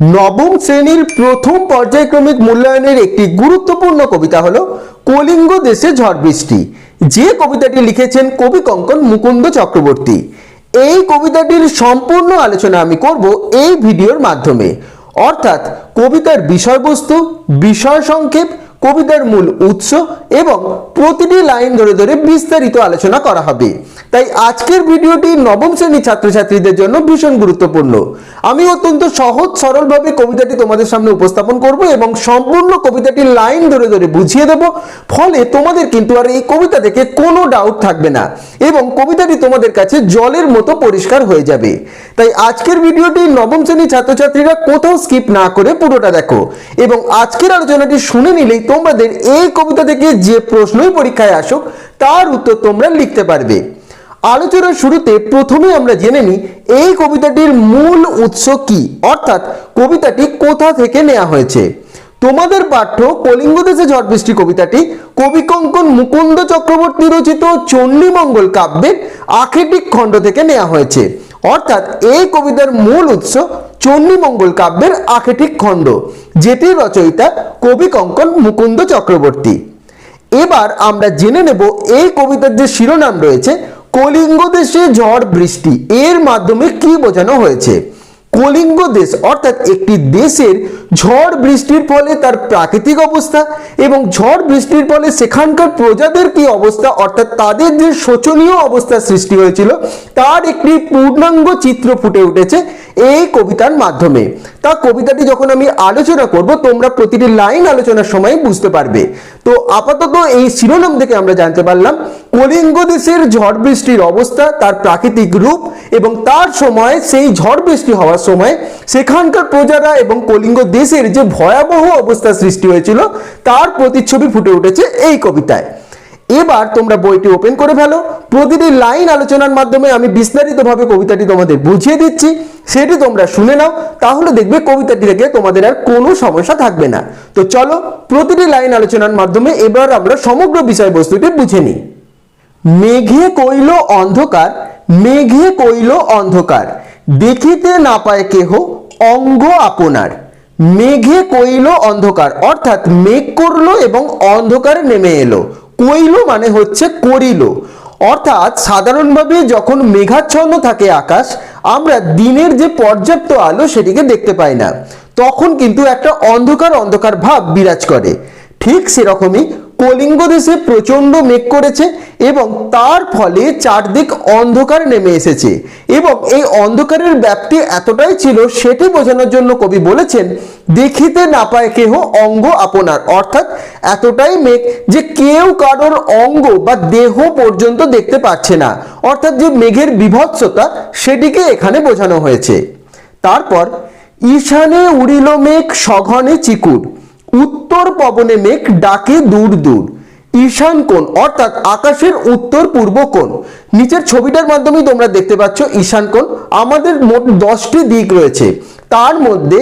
নবম শ্রেণির প্রথম পর্যায়ক্রমিক মূল্যায়নের একটি গুরুত্বপূর্ণ কবিতা হলো কলিঙ্গ দেশে ঝড় বৃষ্টি। যে কবিতাটি লিখেছেন কবি কঙ্কন মুকুন্দ চক্রবর্তী। এই কবিতাটির সম্পূর্ণ আলোচনা আমি করব এই ভিডিওর মাধ্যমে। অর্থাৎ কবিতার বিষয়বস্তু, বিষয় সংক্ষেপ কবিতার মূল উৎস এবং প্রতিটি লাইন ধরে ধরে বিস্তারিত আলোচনা করা হবে। তাই আজকের ভিডিওটি নবম শ্রেণির ছাত্রছাত্রীদের জন্য ভীষণ গুরুত্বপূর্ণ। আমি অত্যন্ত সহজ, সরলভাবে কবিতাটি তোমাদের সামনে উপস্থাপন করব এবং সম্পূর্ণ কবিতাটির লাইন ধরে ধরে বুঝিয়ে দেব। ফলে তোমাদের কিন্তু আর এই কবিতা থেকে কোনো ডাউট থাকবে না এবং কবিতাটি তোমাদের কাছে জলের মতো পরিষ্কার হয়ে যাবে। তাই আজকের ভিডিওটি নবম শ্রেণির ছাত্রছাত্রীরা কোথাও স্কিপ না করে পুরোটা দেখো এবং আজকের আলোচনাটি শুনে নিলেই তোমাদের এই কবিতা থেকে যে প্রশ্নই পরীক্ষায় আসুক, তার উত্তর তোমরা লিখতে পারবে। আলোচনার শুরুতে প্রথমে আমরা জেনে নিই, এই কবিতাটির মূল উৎস কি? অর্থাৎ কবিতাটি কোথা থেকে নেওয়া হয়েছে? তোমাদের পাঠ্য কলিঙ্গ দেশে ঝড় বৃষ্টি কবিতাটি কবি কঙ্কন মুকুন্দ চক্রবর্তী রচিত চণ্ডীমঙ্গল কাব্যের আখেটিক খণ্ড থেকে নেওয়া হয়েছে। অর্থাৎ এই কবিতার মূল উৎস চণ্ডীমঙ্গল কাব্যের আখেটিক খণ্ড, যেটির রচয়িতা কবি কঙ্কন মুকুন্দ চক্রবর্তী। এবার আমরা জেনে নেব এই কবিতার যে শিরোনাম রয়েছে, কলিঙ্গ দেশে ঝড় বৃষ্টি, এর মাধ্যমে কি বোঝানো হয়েছে? কলিঙ্গ দেশ অর্থাৎ একটি দেশের ঝড় বৃষ্টির ফলে তার প্রাকৃতিক অবস্থা এবং ঝড় বৃষ্টির ফলে সেখানকার প্রজাদের কি অবস্থা, অর্থাৎ তাদের যে শোচনীয় অবস্থা সৃষ্টি হয়েছিল, তার একটি পূর্ণাঙ্গ চিত্র ফুটে উঠেছে। এই কবিতার মাধ্যমে। তা কবিতাটি যখন আমি আলোচনা করব, তোমরা প্রতিটি লাইন আলোচনার সময় বুঝতে পারবে। তো আপাতত এই শিরোনাম থেকে আমরা জানতে পারলাম, কলিঙ্গ দেশের ঝড় বৃষ্টির অবস্থা, তার প্রাকৃতিক রূপ এবং তার সময়, সেই ঝড় বৃষ্টি হওয়ার সময় সেখানকার প্রজারা এবং কলিঙ্গ দেশের যে ভয়াবহ অবস্থা সৃষ্টি হয়েছিল, তার প্রতিচ্ছবি ফুটে উঠেছে এই কবিতায়। এবার তোমরা বইটি ওপেন করে ফেলো। প্রতিটি লাইন আলোচনার মাধ্যমে আমি বিস্তারিতভাবে কবিতাটি তোমাদের বুঝিয়ে দিচ্ছি। সেটি তোমরা শুনে নাও, তাহলে দেখবে কবিতাটি থেকে তোমাদের আর কোনো সমস্যা থাকবে না। তো চলো, প্রতিটি লাইন আলোচনার মাধ্যমে এবার আমরা সমগ্র বিষয়বস্তুটি বুঝে নিই। মেঘে কইল অন্ধকার, মেঘে কইল অন্ধকার, দেখিতে না পায় কেহ অঙ্গ আপনার। মেঘে কইল অন্ধকার, অর্থাৎ মেঘ করল এবং অন্ধকার নেমে এলো। কইল মানে হচ্ছে করিল। অর্থাৎ সাধারণভাবে যখন মেঘাচ্ছন্ন থাকে আকাশ, আমরা দিনের যে পর্যাপ্ত আলো সেটিকে দেখতে পাই না। তখন কিন্তু একটা অন্ধকার অন্ধকার ভাব বিরাজ করে। ঠিক সেরকমই কলিঙ্গ দেশে প্রচণ্ড মেঘ করেছে এবং তার ফলে চারদিক অন্ধকার নেমে এসেছে। এবং এই অন্ধকারের ব্যাপ্তি এতটাই ছিল সেটি বোঝানোর জন্য কবি বলেছেন, দেখিতে না পায় কেহ অঙ্গ আপনার। অর্থাৎ এতটাই মেঘ যে কেউ কারোর অঙ্গ বা দেহ পর্যন্ত দেখতে পাচ্ছে না। অর্থাৎ যে মেঘের বিভৎসতা, সেটিকে এখানে বোঝানো হয়েছে। তারপর, ঈশানে উড়িল মেঘ, সঘনে চিকুর। উত্তর পবনে মেঘ ডাকে দূর দূর। ঈশান কোণ, অর্থাৎ আকাশের উত্তর পূর্ব কোণ। নিচের ছবিটার মাধ্যমেই তোমরা দেখতে পাচ্ছ ঈশান কোণ। আমাদের মোট দশটি দিক রয়েছে। তার মধ্যে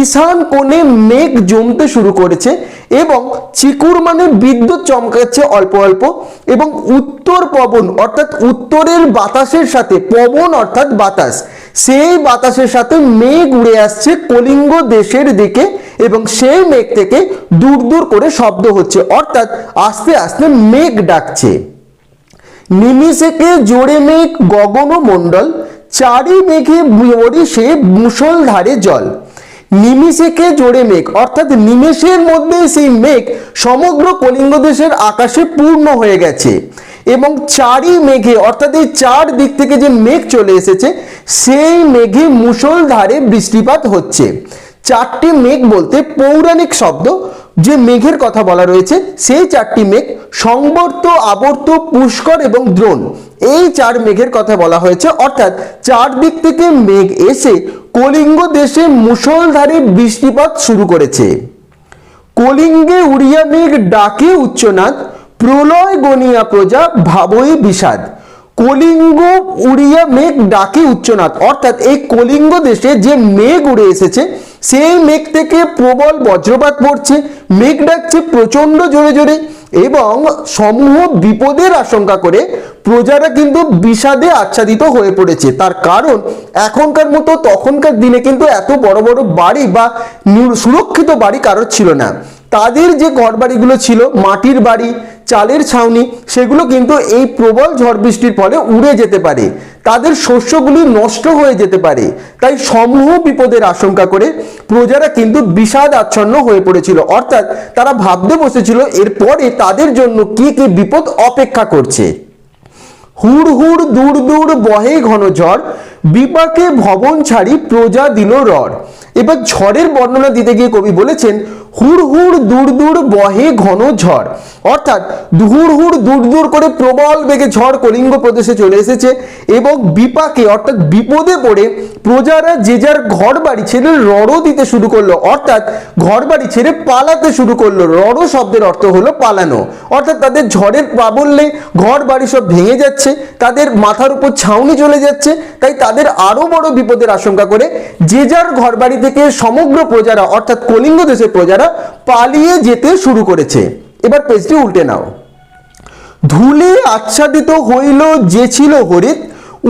ঈশান কোণে মেঘ জমতে শুরু করেছে এবং চিকুর মানে বিদ্যুৎ চমকাচ্ছে অল্প অল্প এবং উত্তর পবন, অর্থাৎ উত্তরের বাতাসের সাথে, পবন অর্থাৎ বাতাস সেই বাতাসের সাথে মেঘ উড়ে আসছে কলিঙ্গ দেশের দিকে এবং সেই মেঘ থেকে দূর দূর করে শব্দ হচ্ছে। অর্থাৎ আস্তে আস্তে মেঘ ডাকছে। নিমিষেকে জোরে মেঘ গগন মণ্ডল চারি মেঘে বরিশে মুষলধারে জল। নিমিষেকে জোরে মেঘ, অর্থাৎ নিমেষের মধ্যে সেই মেঘ সমগ্র কলিঙ্গ দেশের আকাশে পূর্ণ হয়ে গেছে। এবং চারি মেঘে, অর্থাৎ এই চার দিক থেকে যে মেঘ চলে এসেছে, সেই মেঘে মুষলধারে বৃষ্টিপাত হচ্ছে। চারটি মেঘ বলতে পৌরাণিক শব্দ, যে মেঘের কথা বলা রয়েছে, সেই চারটি মেঘ সংবর্ত, আবর্ত, পুষ্কর এবং দ্রোণ। এই চার মেঘের কথা বলা হয়েছে, অর্থাৎ চার দিক থেকে মেঘ এসে কলিঙ্গ দেশে মুষলধারে বৃষ্টিপাত শুরু করেছে। কলিঙ্গে উড়িয়া মেঘ ডাকে উচ্চনাদ প্রলয় গনিয়া প্রজা ভাবই বিষাদ। কলিঙ্গ উড়িয়া মেঘ ডাকে উচ্চনাথ অর্থাৎ এই কলিঙ্গ দেশে যে মেঘ উড়ে এসেছে, সেই মেঘ থেকে প্রবল বজ্রপাত পড়ছে, মেঘ ডাকছে প্রচণ্ড জোরে জোরে এবং সমূহ বিপদের আশঙ্কা করে প্রজারা কিন্তু বিষাদে আচ্ছাদিত হয়ে পড়েছে। তার কারণ এখনকার মতো তখনকার দিনে কিন্তু এত বড় বড় বাড়ি বা সুরক্ষিত বাড়ি কারোর ছিল না। তাদের যে ঘরবাড়িগুলো ছিল, মাটির বাড়ি, চালের ছাউনি, সেগুলো কিন্তু এই প্রবল ঝড় বৃষ্টির ফলে উড়ে যেতে পারে। তাদের শস্যগুলি নষ্ট হয়ে যেতে পারে। তাই সমূহ বিপদের আশঙ্কা করে প্রজারা কিন্তু বিষাদ আচ্ছন্ন হয়ে পড়েছিল। অর্থাৎ তারা ভাবতে বসেছিল, এরপরে তাদের জন্য কি কি বিপদ অপেক্ষা করছে? হুড় হুড় দূর দূর বহে ঘন ঝড়, বিপাকে ভবন ছাড়ি প্রজা দিল রড। এবার ঝড়ের বর্ণনা দিতে গিয়ে কবি বলেছেন, হুড় হুড় দূর দূর বহে ঘন ঝড়। অর্থাৎ হুড় হুড় দূর দূর করে প্রবল বেগে ঝড় কলিঙ্গ প্রদেশে চলে এসেছে এবং বিপাকে, অর্থাৎ বিপদে পড়ে প্রজারা যে যার ঘর বাড়ি ছেড়ে রড়ও দিতে শুরু করল। অর্থাৎ ঘর বাড়ি ছেড়ে পালাতে শুরু করল। রড়ো শব্দের অর্থ হলো পালানো। অর্থাৎ তাদের ঝড়ের প্রাবল্যে ঘর বাড়ি সব ভেঙে যাচ্ছে, তাদের মাথার উপর ছাউনি চলে যাচ্ছে, তাই তাদের আরও বড় বিপদের আশঙ্কা করে যে যার ঘর বাড়ি থেকে সমগ্র প্রজারা, অর্থাৎ কলিঙ্গ দেশের প্রজারা পালিয়ে যেতে শুরু করেছে। এবার পেজটি উল্টে নাও। ধুলে আচ্ছাদিত হইল যে ছিল হরিত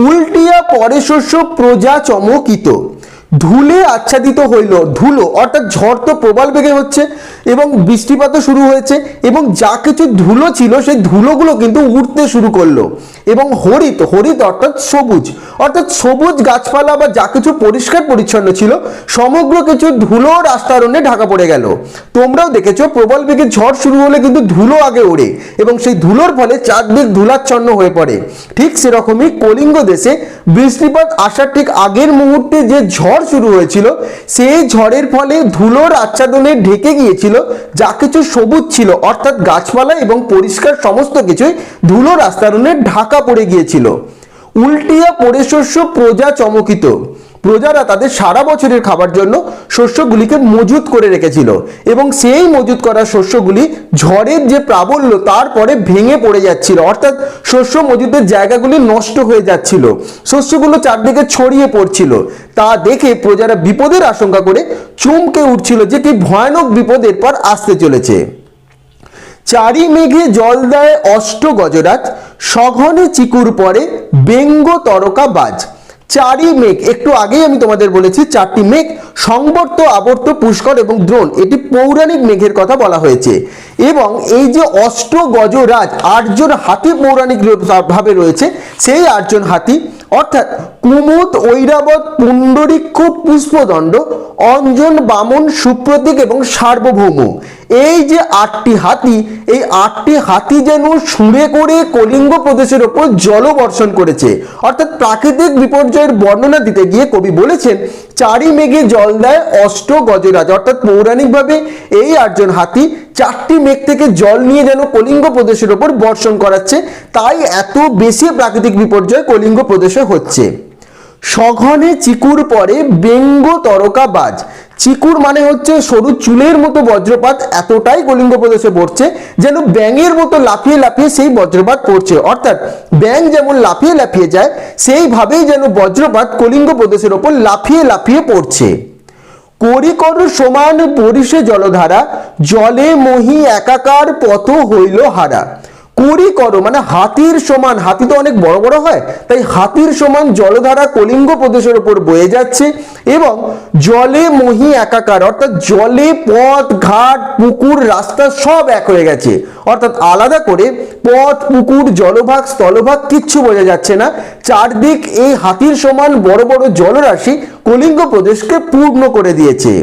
উল্টিয়া পরে শস্য প্রজা চমকিত। ধুলে আচ্ছাদিত হইল, ধুলো, অর্থাৎ ঝড় তো প্রবল বেগে হচ্ছে এবং বৃষ্টিপাতও শুরু হয়েছে এবং যা কিছু ধুলো ছিল সেই ধুলোগুলো কিন্তু উঠতে শুরু করল। এবং হরিত হরিত অর্থাৎ সবুজ অর্থাৎ সবুজ গাছপালা বা যা কিছু পরিষ্কার পরিচ্ছন্ন ছিল, সমগ্র কিছু ধুলো রাস্তারণে ঢাকা পড়ে গেল। তোমরাও দেখেছ, প্রবল বেগে ঝড় শুরু হলে কিন্তু ধুলো আগে ওড়ে এবং সেই ধুলোর ফলে চারদিক ধুলাচ্ছন্ন হয়ে পড়ে। ঠিক সেরকমই কলিঙ্গ দেশে বৃষ্টিপাত আসার ঠিক আগের মুহূর্তে যে ঝড় শুরু হয়েছিল, সেই ঝড়ের ফলে ধুলোর আচ্ছাদনে ঢেকে গিয়েছিল, যা কিছু সবুজ ছিল, অর্থাৎ গাছপালা এবং পরিষ্কার সমস্ত কিছুই ধুলোর আস্তরণে ঢাকা পড়ে গিয়েছিল। উল্টিয়া পরেশস্য প্রজা চমকিত। প্রজারা তাদের সারা বছরের খাবার জন্য শস্যগুলিকে মজুত করে রেখেছিল এবং সেই মজুত করা শস্যগুলি ঝড়ের যে প্রাবল্য তারপরে ভেঙে পড়ে যাচ্ছিল। অর্থাৎ শস্য মজুতের জায়গাগুলি নষ্ট হয়ে যাচ্ছিল। শস্যগুলো চারদিকে ছড়িয়ে পড়ছিল। তা দেখে প্রজারা বিপদের আশঙ্কা করে চমকে উঠছিল যে কি ভয়ানক বিপদ এরপর আসতে চলেছে। চারি মেঘে জল দেয় অষ্ট গজরাজ সঘনে চিকুর পরে ব্যঙ্গ তরকা বাজ চারি মেঘ। একটু আগেই আমি তোমাদের বলেছি চারটি মেঘ, সংবর্ত, আবর্ত, পুষ্কর এবং দ্রোণ। এটি পৌরাণিক মেঘের কথা বলা হয়েছে। এবং এই যে অষ্ট গজরাজ আটজন হাতি পৌরাণিক ভাবে রয়েছে, সেই আটজন হাতি অর্থাৎ কুমুদ, ঐরাবত, পুণ্ডরিক্ষ, পুষ্পদণ্ড, অঞ্জন, বামন, সুপ্রতীক এবং সার্বভৌম। এই যে আটটি হাতি, এই আটটি হাতি যেন সুরে করে কলিঙ্গ প্রদেশের ওপর জলবর্ষণ করেছে। অর্থাৎ প্রাকৃতিক বিপর্যয়ের বর্ণনা দিতে গিয়ে কবি বলেছেন চারি মেঘে জল দেয় অষ্ট গজরাজ। অর্থাৎ পৌরাণিকভাবে এই আটজন হাতি চারটি মেঘ থেকে জল নিয়ে যেন কলিঙ্গ প্রদেশের ওপর বর্ষণ করাচ্ছে। তাই এত বেশি প্রাকৃতিক বিপর্যয় কলিঙ্গ প্রদেশে হচ্ছে। সঘনে চিকুর পরে বেঙ্গ তরকা বাজ চিকুর মানে হচ্ছে সরু চুলের মতো বজ্রপাত, এতটাই কলিঙ্গ প্রদেশে পড়ছে যেন ব্যাঙের মতো লাফিয়ে লাফিয়ে সেই বজ্রপাত পড়ছে। অর্থাৎ ব্যাঙ যেমন লাফিয়ে লাফিয়ে যায়, সেইভাবেই যেন বজ্রপাত কলিঙ্গ প্রদেশের ওপর লাফিয়ে লাফিয়ে পড়ছে। করিকর সমান পরিষে জলধারা, জলে মহি একাকার পথ হইল হারা। কুড়ি করো মানে হাতির সমান, হাতি তো অনেক বড় বড় হয়, তাই হাতির সমান জলধারা কলিঙ্গ প্রদেশের উপর বয়ে যাচ্ছে এবং জলে মহি একাকার, অর্থাৎ জলে পথ, ঘাট, পুকুর, রাস্তা সব এক হয়ে গেছে। অর্থাৎ আলাদা করে পথ, পুকুর, জলভাগ, স্থলভাগ কিচ্ছু বোঝা যাচ্ছে না। চারদিক এই হাতির সমান বড় বড় জলরাশি কলিঙ্গ প্রদেশকে পূর্ণ করে দিয়েছে।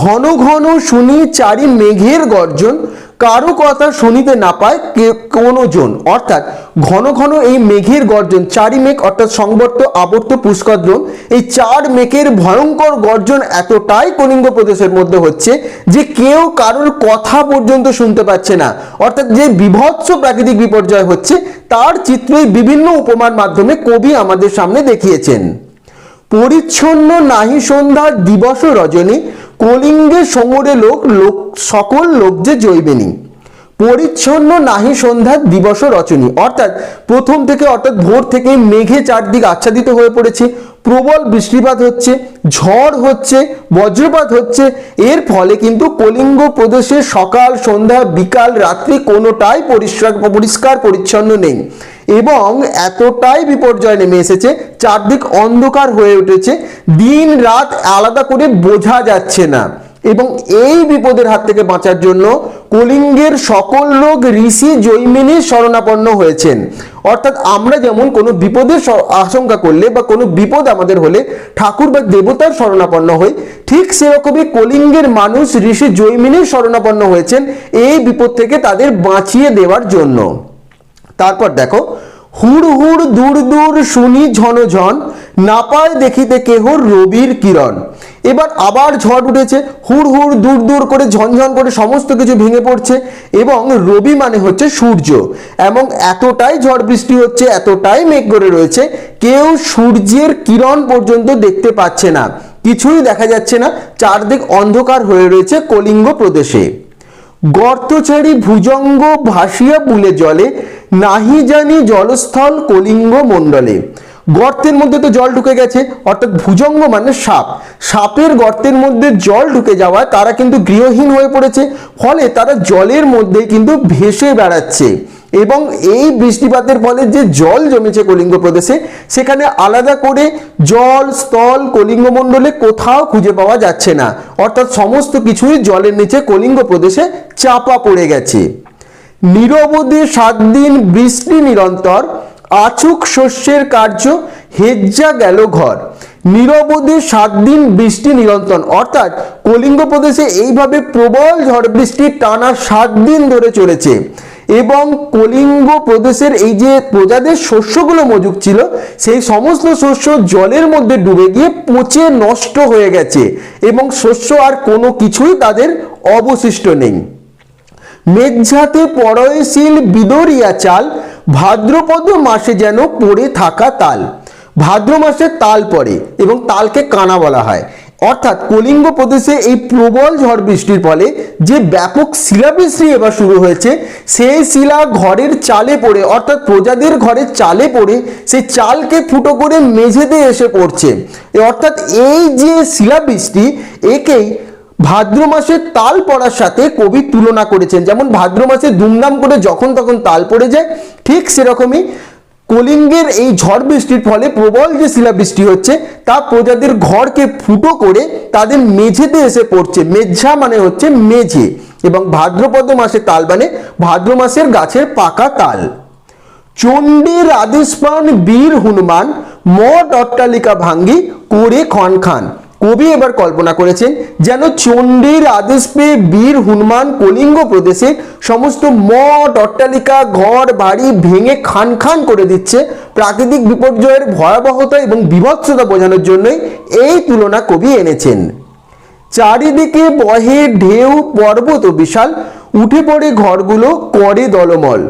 ঘন ঘন শুনি চারি মেঘের গর্জন কারও কথা শুনিতে না পায় কোনো জন। অর্থাৎ ঘন ঘন এই মেঘের গর্জন, চারি মেঘ অর্থাৎ সংবর্ত আবর্ত পুষ্করদ্রোণ এই চার মেঘের ভয়ঙ্কর গর্জন এতটাই কলিঙ্গ প্রদেশের মধ্যে হচ্ছে যে কেউ কারোর কথা পর্যন্ত শুনতে পাচ্ছে না। অর্থাৎ যে বিভৎস প্রাকৃতিক বিপর্যয় হচ্ছে, তার চিত্রই বিভিন্ন উপমার মাধ্যমে কবি আমাদের সামনে দেখিয়েছেন। পরিচ্ছন্ন নাহি সন্ধ্যা দিবস রজনী কলিঙ্গে সমরে লোক লোক সকল লোক যে জৈবেনি পরিচ্ছন্ন নাহি সন্ধ্যার দিবস রচনী। অর্থাৎ প্রথম থেকে অর্থাৎ ভোর থেকে মেঘে চারদিক আচ্ছাদিত হয়ে পড়েছে, প্রবল বৃষ্টিপাত হচ্ছে, ঝড় হচ্ছে, বজ্রপাত হচ্ছে। এর ফলে কিন্তু কলিঙ্গ প্রদেশে সকাল, সন্ধ্যা, বিকাল, রাত্রি কোনোটাই পরিষ্কার পরিষ্কার পরিচ্ছন্ন নেই এবং এতটাই বিপর্যয় নেমে এসেছে, চারদিক অন্ধকার হয়ে উঠেছে। দিন রাত আলাদা করে বোঝা যাচ্ছে না। এবং এই বিপদের হাত থেকে বাঁচার জন্য কলিঙ্গের সকল লোক ঋষি জৈমিনী শরণাপন্ন হয়েছেন। অর্থাৎ আমরা যেমন কোনো বিপদের আশঙ্কা করলে বা কোনো বিপদ আমাদের হলে ঠাকুর বা দেবতার শরণাপন্ন হই, ঠিক সেরকমই কলিঙ্গের মানুষ ঋষি জৈমিনীর শরণাপন্ন হয়েছেন, এই বিপদ থেকে তাদের বাঁচিয়ে দেওয়ার জন্য। তারপর দেখো হুড় হুড় দূর দূর শুনি ঝন ঝন, না পায় দেখিতে কেহ রবির কিরণ। এবার আবার ঝড় উঠেছে, হুড় হুড় দূর দূর করে ঝনঝন করে সমস্ত কিছু ভেঙে পড়ছে এবং রবি মানে হচ্ছে সূর্য। এবং এতটাই ঝড় বৃষ্টি হচ্ছে, এতটাই মেঘ করে রয়েছে, কেউ সূর্যের কিরণ পর্যন্ত দেখতে পাচ্ছে না। কিছুই দেখা যাচ্ছে না, চারদিক অন্ধকার হয়ে রয়েছে কলিঙ্গ প্রদেশে। গর্তচারী ভুজঙ্গ ভাসিয়া বুলে জলে, নাহি জানি জলস্থল কলিঙ্গ মণ্ডলে। গর্তের মধ্যে তো জল ঢুকে গেছে, অর্থাৎ ভুজঙ্গ মানে সাপ। সাপের গর্তের মধ্যে জল ঢুকে যাওয়ায় তারা কিন্তু গৃহহীন হয়ে পড়েছে, ফলে তারা জলের মধ্যে কিন্তু ভেসে বেড়াচ্ছে। এবং এই বৃষ্টিপাতের ফলে যে জল জমেছে কলিঙ্গ প্রদেশে, সেখানে আলাদা করে জল, স্থল, কলিঙ্গ মণ্ডলে কোথাও খুঁজে পাওয়া যাচ্ছে না। অর্থাৎ সমস্ত কিছুই জলের নিচে কলিঙ্গ প্রদেশে চাপা পড়ে গেছে। নিরবধি সাত দিন বৃষ্টি নিরন্তর আচুক শস্যের কার্য, হেজ্জা গেল ঘর। নিরবধি সাত দিন বৃষ্টি নিরন্তর, অর্থাৎ কলিঙ্গ প্রদেশে এইভাবে প্রবল ঝড় বৃষ্টি টানা সাত দিন ধরে চলেছে। এবং কলিঙ্গ প্রদেশের এই যে প্রজাদের শস্যগুলো মজুক ছিল, সেই সমস্ত শস্য জলের মধ্যে ডুবে গিয়ে পচে নষ্ট হয়ে গেছে এবং শস্য আর কোনো কিছুই তাদের অবশিষ্ট নেই। মেঘঝাতে পরয়শীল বিদরিয়া চাল ভাদ্রপদ মাসে যেন পড়ে থাকা তাল। ভাদ্র মাসে তাল পড়ে এবং তালকে কানা বলা হয়। অর্থাৎ কলিঙ্গ প্রদেশে এই প্রবল ঝড় বৃষ্টির ফলে যে ব্যাপক শিলাবৃষ্টি এবার শুরু হয়েছে, সেই শিলা ঘরের চালে পড়ে, অর্থাৎ প্রজাদের ঘরের চালে পড়ে, সেই চালকে ফুটো করে মেঝেতে এসে পড়ছে। অর্থাৎ এই যে শিলাবৃষ্টি, একেই ভাদ্র মাসে তাল পড়ার সাথে কবি তুলনা করেছেন। যেমন ভাদ্র মাসে দুমদাম করে যখন তখন তাল পড়ে যায়, ঠিক সেরকমই কলিঙ্গের এই ঝড় বৃষ্টির ফলে প্রবল যে শিলাবৃষ্টি হচ্ছে, তা প্রজাদের ঘরকে ফুটো করে তাদের মেঝেতে এসে পড়ছে। মেঝা মানে হচ্ছে মেঝে এবং ভাদ্রপদ মাসে তাল মানে ভাদ্র মাসের গাছের পাকা তাল। চণ্ডীর আদেশ পান বীর হনুমান, মঠ অট্টালিকা ভাঙ্গি, করে খন খান। কবি এবার কল্পনা করেছেন যেন চণ্ডীর আদেশ পেয়ে বীর হনুমান কলিঙ্গ প্রদেশে সমস্ত মঠ, অট্টালিকা, ঘর, বাড়ি ভেঙে খান খান করে দিচ্ছে প্রাকৃতিক বিপর্যয়ের ভয়াবহতা এবং বিভৎসতা বোঝানোর জন্যই এই তুলনা কবি এনেছেন। চারিদিকে বহে ঢেউ, পর্বত বিশাল, উঠে পড়ে ঘরগুলো, করে দলমল।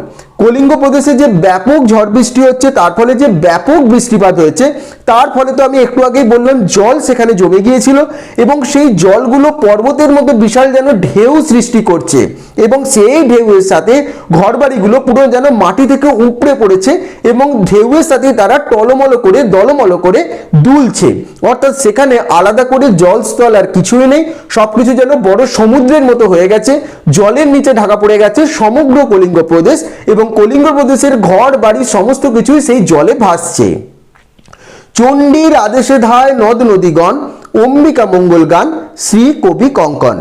কলিঙ্গ প্রদেশে যে ব্যাপক ঝড় বৃষ্টি হচ্ছে, তার ফলে যে ব্যাপক বৃষ্টিপাত হয়েছে, তার ফলে তো আমি একটু আগেই বললাম, জল সেখানে জমে গিয়েছিল এবং সেই জলগুলো পর্বতের মধ্যে বিশাল যেন ঢেউ সৃষ্টি করছে এবং সেই ঢেউয়ের সাথে ঘরবাড়িগুলো পুরো যেন মাটি থেকে উপড়ে পড়েছে এবং ঢেউয়ের সাথে তারা টলমল করে, দলমল করে দুলছে। অর্থাৎ সেখানে আলাদা করে জলস্থল আর কিছুই নেই, সবকিছু যেন বড় সমুদ্রের মতো হয়ে গেছে, জলের নিচে ঢাকা পড়ে গেছে সমগ্র কলিঙ্গ প্রদেশ এবং কলিঙ্গ প্রদেশের ঘর, বাড়ি, সমস্ত কিছুই সেই জলে ভাসছে। চণ্ডীর আদেশে ধায় নদ নদীগণ, অম্বিকা মঙ্গল গান, শ্রী কবি কঙ্কন।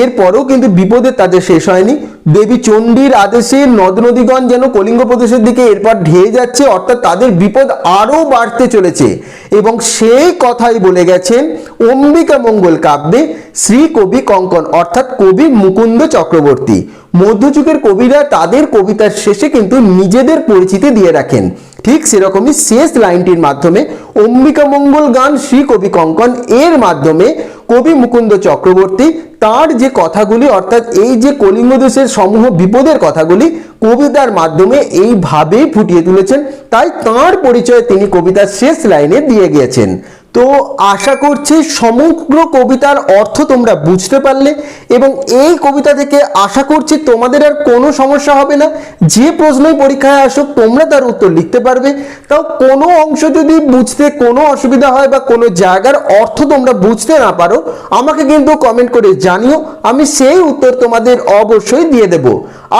এরপরেও কিন্তু বিপদে তাদের শেষ হয়নি। দেবী চণ্ডীর আদেশে নদ নদীগণ যেন কলিঙ্গ প্রদেশের দিকে এরপর ঢেয়ে যাচ্ছে, অর্থাৎ তাদের বিপদ আরও বাড়তে চলেছে। এবং সেই কথাই বলে গেছেন অম্বিকা মঙ্গল কাব্যে শ্রী কবি কঙ্কন, অর্থাৎ কবি মুকুন্দ চক্রবর্তী। মধ্যযুগের কবিরা তাদের কবিতার শেষে কিন্তু নিজেদের পরিচিতি দিয়ে রাখেন। ঠিক সেরকমই শেষ লাইনটির মাধ্যমে অম্বিকা মঙ্গল গান শ্রী কবি কঙ্কন এর মাধ্যমে কবি মুকুন্দ চক্রবর্তী তার যে কথাগুলি, অর্থাৎ এই যে কলিঙ্গ দেশের সমূহ বিপদের কথাগুলি কবিতার মাধ্যমে এইভাবেই ফুটিয়ে তুলেছেন, তাই তার পরিচয় তিনি কবিতার শেষ লাইনে দিয়ে গিয়েছেন। তো আশা করছি সমগ্র কবিতার অর্থ তোমরা বুঝতে পারলে এবং এই কবিতা থেকে আশা করছি তোমাদের আর কোনো সমস্যা হবে না। যে প্রশ্নই পরীক্ষায় আসুক, তোমরা তার উত্তর লিখতে পারবে। তাও কোনো অংশ যদি বুঝতে কোনো অসুবিধা হয় বা কোনো জায়গার অর্থ তোমরা বুঝতে না পারো, আমাকে কিন্তু কমেন্ট করে জানিও। আমি সেই উত্তর তোমাদের অবশ্যই দিয়ে দেব।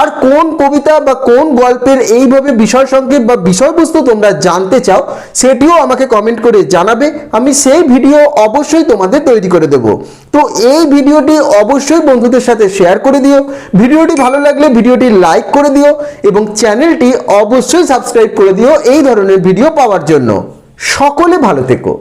আর কোন কবিতা বা কোন গল্পের এইভাবে বিষয় সংকেত বা বিষয়বস্তু তোমরা জানতে চাও, সেটিও আমাকে কমেন্ট করে জানাবে। আমি সেই ভিডিও অবশ্যই তোমাদের তৈরি করে দেব। তো এই ভিডিওটি অবশ্যই বন্ধুদের সাথে শেয়ার করে দিও। ভিডিওটি ভালো লাগলে ভিডিওটি লাইক করে দিও এবং চ্যানেলটি অবশ্যই সাবস্ক্রাইব করে দিও এই ধরনের ভিডিও পাওয়ার জন্য। সকলে ভালো থেকো।